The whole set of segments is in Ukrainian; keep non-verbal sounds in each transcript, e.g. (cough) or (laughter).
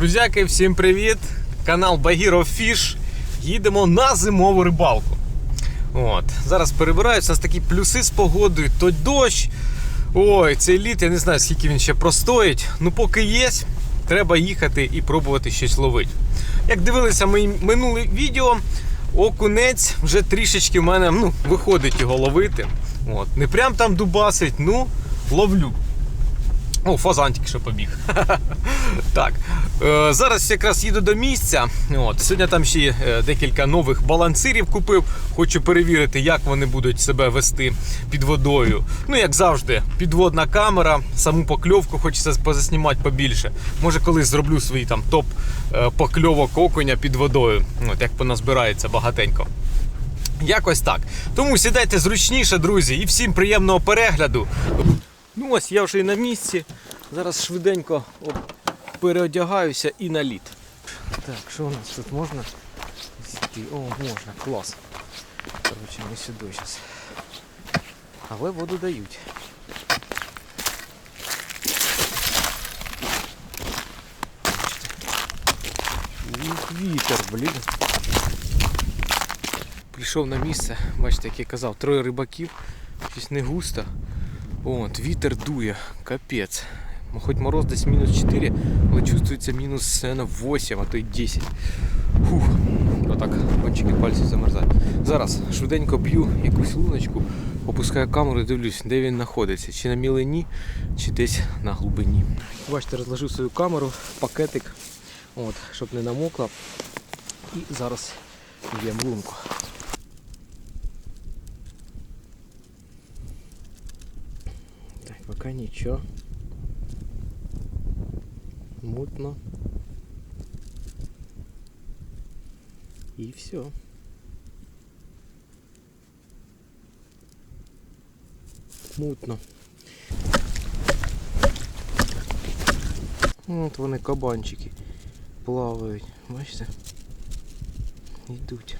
Друзяки, всім привіт! Канал Bagiro Fish. Їдемо на зимову рибалку. От. Зараз перебираються, у нас такі плюси з погодою, то дощ. Ой, цей літ, я не знаю, скільки він ще простоїть. Ну, поки є, треба їхати і пробувати щось ловити. Як дивилися мої минуле відео, окунець вже трішечки в мене ну, виходить його ловити. От. Не прям там дубасить, ну, ловлю. О, фазан тільки що побіг. (laughs) так. Е, зараз якраз їду до місця. От. Сьогодні там ще е, декілька нових балансирів купив. Хочу перевірити, як вони будуть себе вести під водою. Ну, як завжди, підводна камера, саму покльовку хочеться позаснімати побільше. Може, колись зроблю свій там топ е, покльовок окуня під водою. От, як поназбирається багатенько. Якось так. Тому сідайте зручніше, друзі, і всім приємного перегляду. Ну ось я вже і на місці. Зараз швиденько переодягаюся і на лід. Так, що у нас тут можна? О, можна, клас. Коротше, ми сюди зараз. Але воду дають. Вітер, блін. Прийшов на місце, бачите, як я казав, троє рибаків, щось не густо. От, вітер дує, капець. Ну, Хоч мороз десь мінус 4, але чувствується мінус 8, а то й 10. Фух, отак кончики пальців замерзають. Зараз швиденько б'ю якусь луночку, опускаю камеру і дивлюсь, де він знаходиться. Чи на мілині, чи десь на глибині. Бачите, розложив свою камеру, пакетик, от, щоб не намокла. І зараз б'ємо лунку. Пока ничего. Мутно. И все. Мутно. От вони кабанчики плавають. Бачите? Йдуть.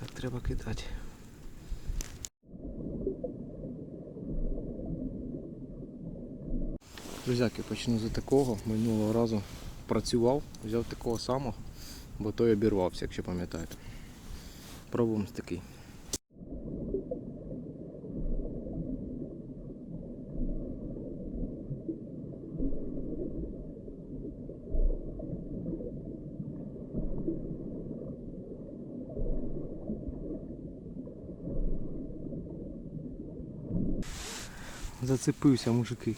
Так, треба кидати. Друзяки, почну з такого. Минулого разу працював, взяв такого самого, бо той обірвався, якщо пам'ятаєте. Пробуємо такий. Зацепився, мужики.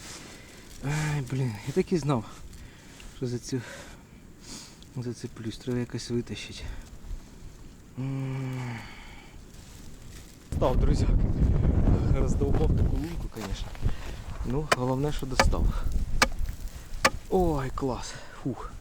Ай, блін, я так і знав, що за цю зацеплюсь, треба якось витащити. Став, друзі. Роздовбав таку лунку, звісно. Ну, головне, що достав. Ой, клас. Фух.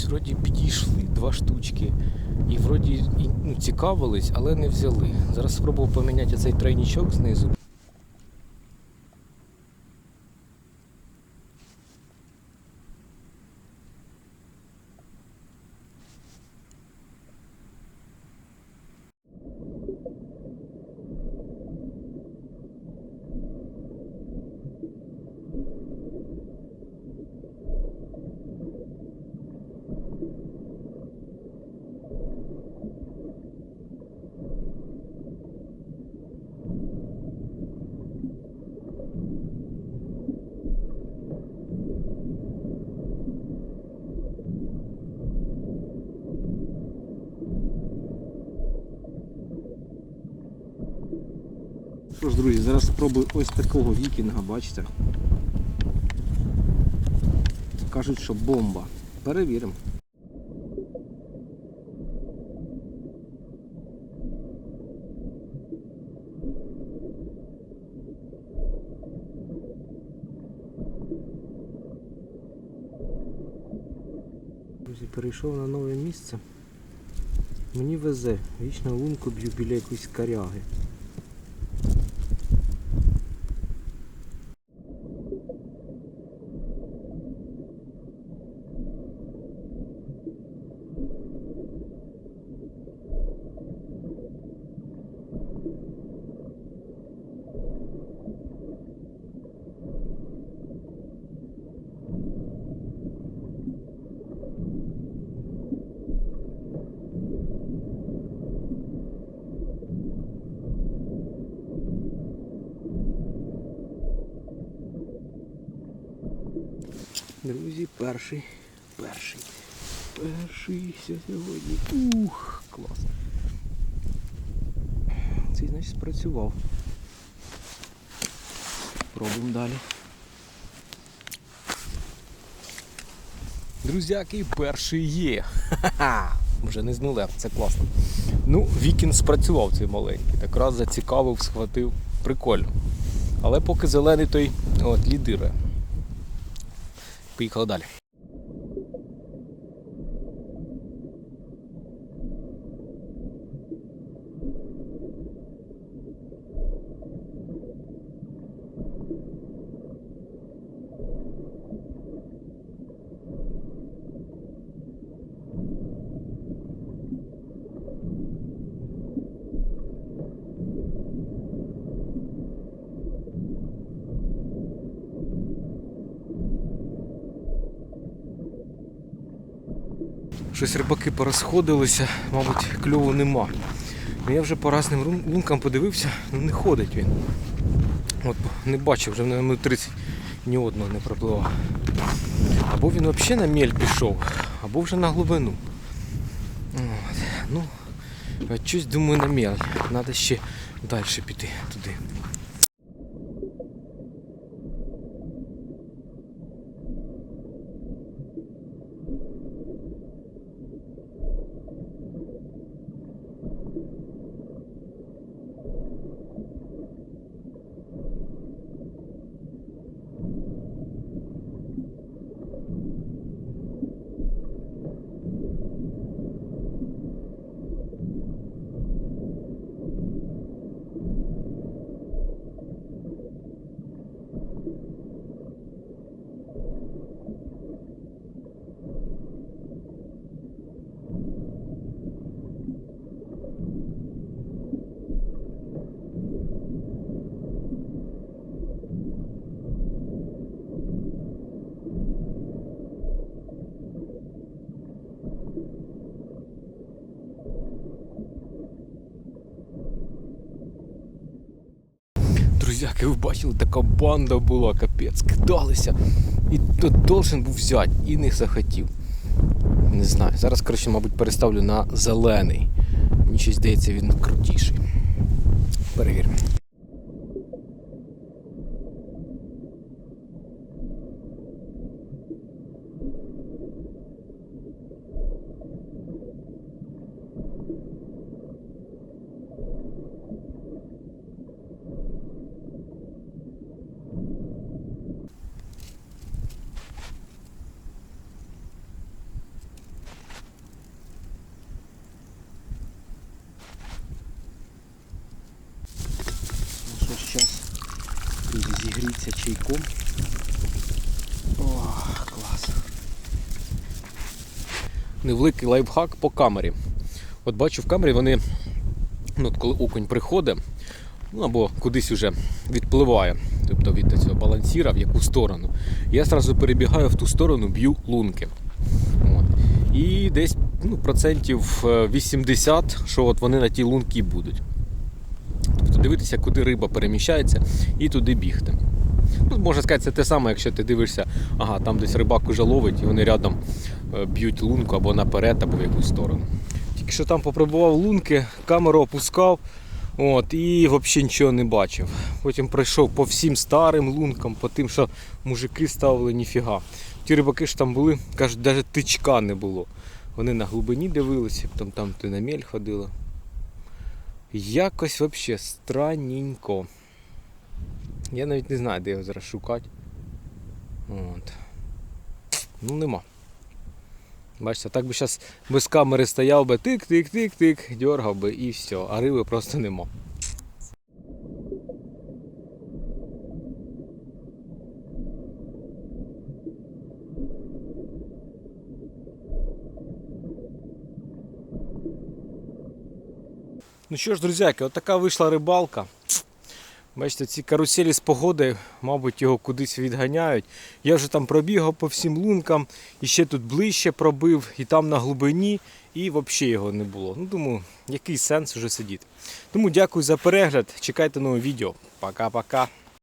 Щось вроді підійшли два штучки. І вроді і, ну, цікавились, але не взяли. Зараз спробував поміняти цей тройнічок знизу. Ж, друзі, зараз спробую ось такого вікінга, бачите. Кажуть, що бомба. Перевіримо. Друзі, перейшов на нове місце. Мені везе. Вічно лунку б'ю біля якоїсь коряги. Друзі, перший. Перший. Перший сьогодні. Ух, клас. Цей, значить, спрацював. Пробуємо далі. Друзяки, перший є. Ха-ха! Вже не з нуля, це класно. Ну, Вікін спрацював цей маленький. Так раз зацікавив, схватив. Прикольно. Але поки зелений той от, лідирує. Поїхали далі. Щось рибаки порозходилися, мабуть, кльову нема. Ну, Я вже по разним лункам подивився, ну не ходить він. От не бачив, вже на 30 ні одного не пропливав. Або він взагалі на мель пішов, або вже на глибину. От. Ну, щось думаю на мель. Треба ще далі піти туди. Ви бачили, така банда була, капець, кидалися. І то должен був взяти, і не захотів. Не знаю. Зараз, коротше, мабуть, переставлю на зелений. Мені щось здається, він крутіший. Перевіримо. Ну що ж, зараз друзі, чайком. О, клас. Невеликий лайфхак по камері. От бачу в камері вони, ну, от коли окунь приходить, ну або кудись уже відпливає, тобто від цього балансіра в яку сторону. Я одразу перебігаю в ту сторону, б'ю лунки. От. І десь ну, процентів е, 80, що от вони на тій лунки будуть. Тобто дивитися, куди риба переміщається, і туди бігти. Ну, можна сказати, це те саме, якщо ти дивишся, ага, там десь рибак уже ловить, і вони рядом е, б'ють лунку або наперед, або в якусь сторону. Тільки що там попробував лунки, камеру опускав. От, і взагалі нічого не бачив. Потім пройшов по всім старим лункам, по тим, що мужики ставили ніфіга. Ті рибаки ж там були, кажуть, навіть тичка не було. Вони на глибині дивилися, там, там ти на мель ходила. Якось взагалі странненько. Я навіть не знаю, де його зараз шукати. От. Ну нема. Бачите, так би зараз без камери стояв би тик-тик-тик-тик, дергав би і все, а риби просто нема. Ну що ж, друзяки, от така вийшла рибалка. Бачите, ці каруселі з погоди, мабуть, його кудись відганяють. Я вже там пробігав по всім лункам, і ще тут ближче пробив, і там на глибині, і взагалі його не було. Ну, думаю, який сенс вже сидіти. Тому дякую за перегляд. Чекайте нове відео. Пока-пока.